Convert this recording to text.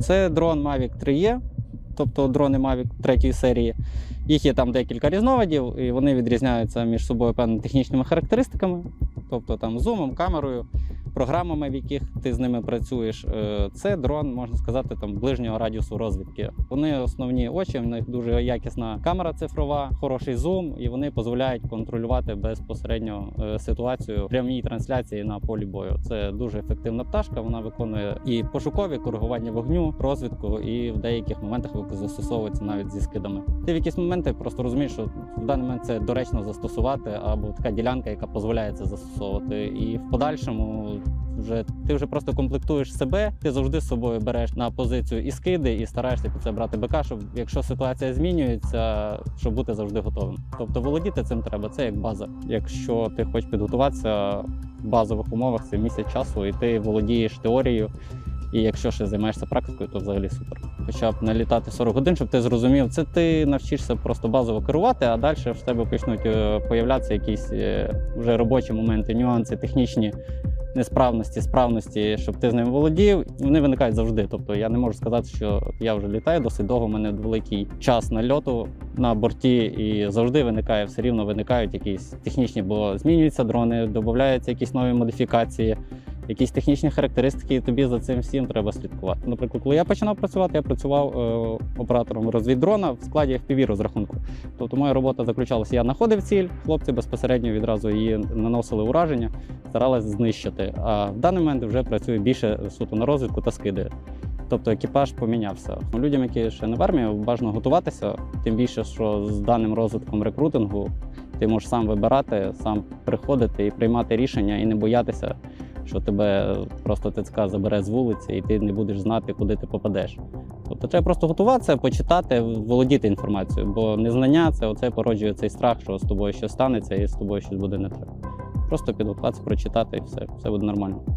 Це дрон Mavic 3E, тобто дрони Mavic 3 серії. Їх є там декілька різновидів, і вони відрізняються між собою певними технічними характеристиками, тобто там зумом, камерою, програмами, в яких ти з ними працюєш. Е, Це дрон, можна сказати, там ближнього радіусу розвідки. Вони основні очі, в них дуже якісна камера цифрова, хороший зум, і вони дозволяють контролювати безпосередньо е, ситуацію в прямій трансляції на полі бою. Це дуже ефективна пташка. Вона виконує і пошукові коригування вогню, розвідку, і в деяких моментах застосовується навіть зі скидами. Ти в якісь моменти просто розумієш, що в даний момент це доречно застосувати, або така ділянка, яка дозволяє це застосовувати. І в подальшому вже ти вже просто комплектуєш себе. Ти завжди з собою береш на позицію і скиди, і стараєшся під це брати БК, щоб якщо ситуація змінюється, щоб бути завжди готовим. Тобто володіти цим треба, це як база. Якщо ти хочеш підготуватися в базових умовах, це місяць часу, і ти володієш теорією. І якщо ще займаєшся практикою, то взагалі супер. Хоча б налітати 40 годин, щоб ти зрозумів, це ти навчишся просто базово керувати, а далі в тебе почнуть е, появлятися якісь е, вже робочі моменти, нюанси, технічні несправності, справності, щоб ти з ним володів. Вони виникають завжди. Тобто я не можу сказати, що я вже літаю досить довго. У мене великий час нальоту на борті, і завжди виникає все рівно виникають якісь технічні, бо змінюються дрони, додаються якісь нові модифікації. Якісь технічні характеристики, і тобі за цим всім треба слідкувати. Наприклад, коли я починав працювати, я працював е, оператором розвіддрона в складі FPV розрахунку. Тобто моя робота заключалася, я знаходив ціль, хлопці безпосередньо відразу її наносили ураження, старалися знищити. А в даний момент вже працюю більше суто на розвідку та скиди. Тобто екіпаж помінявся. Людям, які ще не в армії, бажано готуватися, тим більше, що з даним розвитком рекрутингу ти можеш сам вибирати, сам приходити і приймати рішення, і не боятися, що тебе просто ТЦК забере з вулиці, і ти не будеш знати, куди ти попадеш. Тобто треба просто готуватися, почитати, володіти інформацією, бо незнання це оце породжує цей страх, що з тобою щось станеться і з тобою щось буде не так. Просто підготуватися, прочитати і все, все буде нормально.